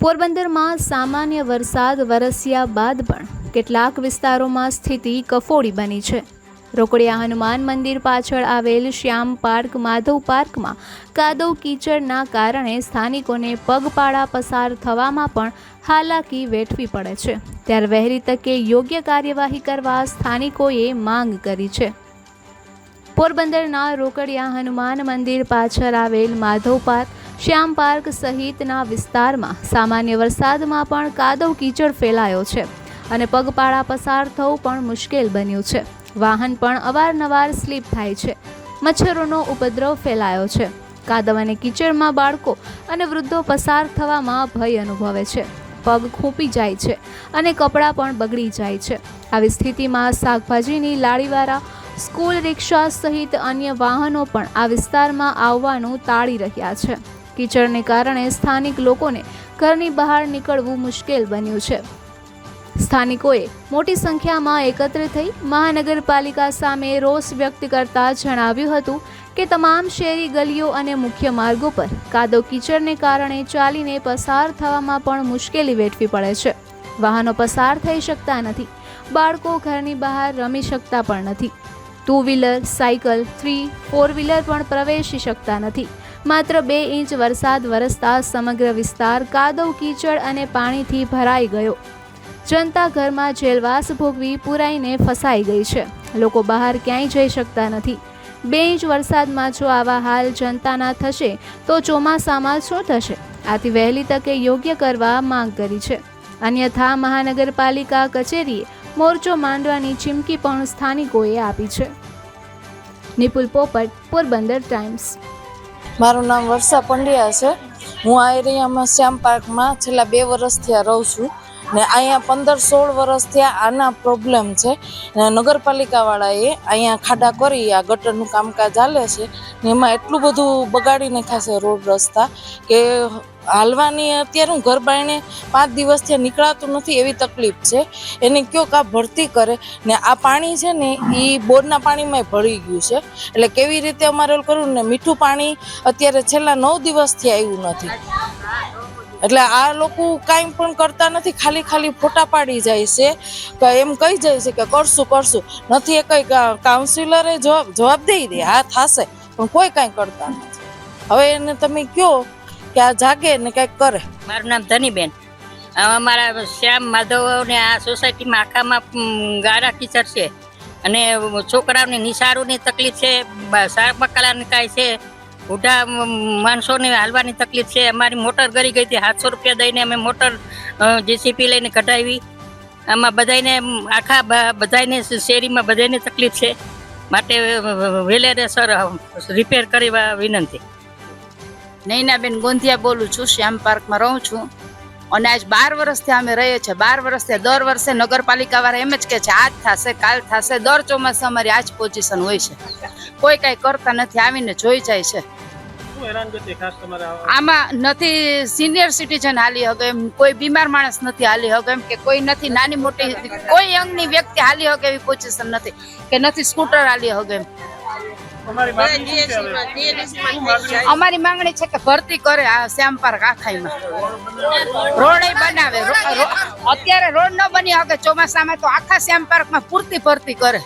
પોરબંદરમાં સામાન્ય વરસાદ વરસ્યા બાદ પણ કેટલાક વિસ્તારોમાં સ્થિતિ કફોડી બની છે. રોકડિયા હનુમાન મંદિર પાછળ આવેલ શ્યામ પાર્ક માધવ પાર્કમાં કાદવ કીચડના કારણે સ્થાનિકોને પગપાળા પસાર થવામાં પણ હાલાકી વેઠવી પડે છે. ત્યારે વહેલી તકે યોગ્ય કાર્યવાહી કરવા સ્થાનિકોએ માંગ કરી છે. પોરબંદરના રોકડિયા હનુમાન મંદિર પાછળ આવેલ માધવ પાર્ક શ્યામ પાર્ક સહિતના વિસ્તારમાં સામાન્ય વરસાદમાં પણ કાદવ કીચડ ફેલાયો છે અને પગપાળા પસાર થવું પણ મુશ્કેલ બન્યું છે. વાહન પણ અવારનવાર સ્લીપ થાય છે. મચ્છરોનો ઉપદ્રવ ફેલાયો છે. કાદવ અને કીચડમાં બાળકો અને વૃદ્ધો પસાર થવામાં ભય અનુભવે છે. પગ ખૂંપી જાય છે અને કપડાં પણ બગડી જાય છે. આવી સ્થિતિમાં શાકભાજીની લારીવાળા, સ્કૂલ રિક્ષા સહિત અન્ય વાહનો પણ આ વિસ્તારમાં આવવાનું ટાળી રહ્યા છે. કીચડને કારણે સ્થાનિક લોકોને ઘરની બહાર નીકળવું મુશ્કેલ બન્યું છે. સ્થાનિકોએ મોટી સંખ્યામાં એકત્ર થઈ મહાનગરપાલિકા સામે રોષ વ્યક્ત કરતા જણાવ્યું હતું કે તમામ શેરી ગલીઓ અને મુખ્ય માર્ગો પર કાદો કીચડને કારણે ચાલીને પસાર થવામાં પણ મુશ્કેલી વેઠવી પડે છે. વાહનો પસાર થઈ શકતા નથી. બાળકો ઘરની બહાર રમી શકતા પણ નથી. Two wheeler, cycle, three, four wheeler પણ પ્રવેશી શકતા નથી. માત્ર બે ઇંચ વરસાદ વરસતા સમગ્ર વિસ્તાર કાદવ કીચડ અને પાણીથી ભરાઈ ગયો. જનતા ઘરમાં જેલવાસ ભોગવી પુરાઈને ફસાઈ ગઈ છે. લોકો બહાર ક્યાંય જઈ શકતા નથી. બે ઇંચ વરસાદમાં જો આવા હાલ જનતાના થશે, તો ચોમાસામાં શું થશે? આથી વહેલી તકે યોગ્ય કરવા માંગ કરી છે. અન્યથા મહાનગરપાલિકા કચેરીએ મોરચો માંડવાની ચીમકી પણ સ્થાનિકોએ આપી છે. નિપુલ પોપટ, પોરબંદર ટાઈમ્સ. મારું નામ વર્ષા પંડ્યા છે. હું આ એરિયામાં શ્યામ પાર્કમાં છેલ્લા બે વર્ષથી આ રહું છું. ને અહીંયા પંદર સોળ વર્ષથી આના પ્રોબ્લેમ છે. ને નગરપાલિકાવાળાએ અહીંયા ખાડા કરી, આ ગટરનું કામકાજ ચાલે છે. ને એમાં એટલું બધું બગાડી નાખ્યા છે રોડ રસ્તા કે હાલવાની અત્યારે હું ઘર બાયણે પાંચ દિવસથી નીકળાતું નથી એવી તકલીફ છે. એને કયો કા ભરતી કરે. ને આ પાણી છે ને એ બોરના પાણીમાં ભળી ગયું છે. એટલે કેવી રીતે અમારે કરવું? ને મીઠું પાણી અત્યારે છેલ્લા નવ દિવસથી આવ્યું નથી. એટલે આ લોકો કાંઈ પણ કરતા નથી, ખાલી ખાલી ફોટા પાડી જાય છે, કે એમ કહી જાય છે કે કરશું કરશું. નથી એ કંઈ કાઉન્સિલરે જવાબ જવાબ દઈ દે, હા, થશે, પણ કોઈ કાંઈ કરતા નથી. હવે એને તમે કહો કે આ જાગે ને કંઈક કરે. મારું નામ ધનીબેન. અમારા શ્યામ માધવ ને આ સોસાયટીમાં આખામાં ગારા કીચડ છે. અને છોકરાઓને નિશાળોની તકલીફ છે, બ- શાક નિકાય છે બુઢા માણસોને હાલવાની તકલીફ છે. અમારી મોટર ગરી ગઈ હતી. સાતસો રૂપિયા દઈને અમે મોટર જેસીપી લઈને કઢાવી. આમાં બધાને આખા બધાને શેરીમાં બધાને તકલીફ છે. માટે વેલેરે સર રિપેર કરવા વિનંતી. નૈનાબેન ગોંધિયા બોલું છું. શ્યામ પાર્કમાં રહું છું. અને આજ બાર વર્ષથી અમે રહીએ છીએ. બાર વર્ષથી દર વર્ષે નગરપાલિકા વાળા એમ જ કે છે આજ થશે કાલ થશે દર ચોમાસે અમારી આજ પોઝિશન હોય છે. કોઈ કાંઈ કરતા નથી આવીને જોઈ જાય છે. આમાં નથી સિનિયર સિટીઝન હાલી હકે એમ કોઈ બીમાર માણસ નથી હાલી હકે એમ કે કોઈ નથી નાની મોટી કોઈ અંગની વ્યક્તિ હાલી હકે એવી પોઝિશન નથી કે નથી સ્કૂટર હાલી હકે એમ. અમારી માંગણી છે કે ભરતી કરે આ શ્યામ પાર્ક આખાઈમાં. રોડ બનાવે. અત્યારે રોડ ન બની શકે ચોમાસામાં તો આખા શ્યામ પાર્કમાં પૂરતી ભરતી કરે.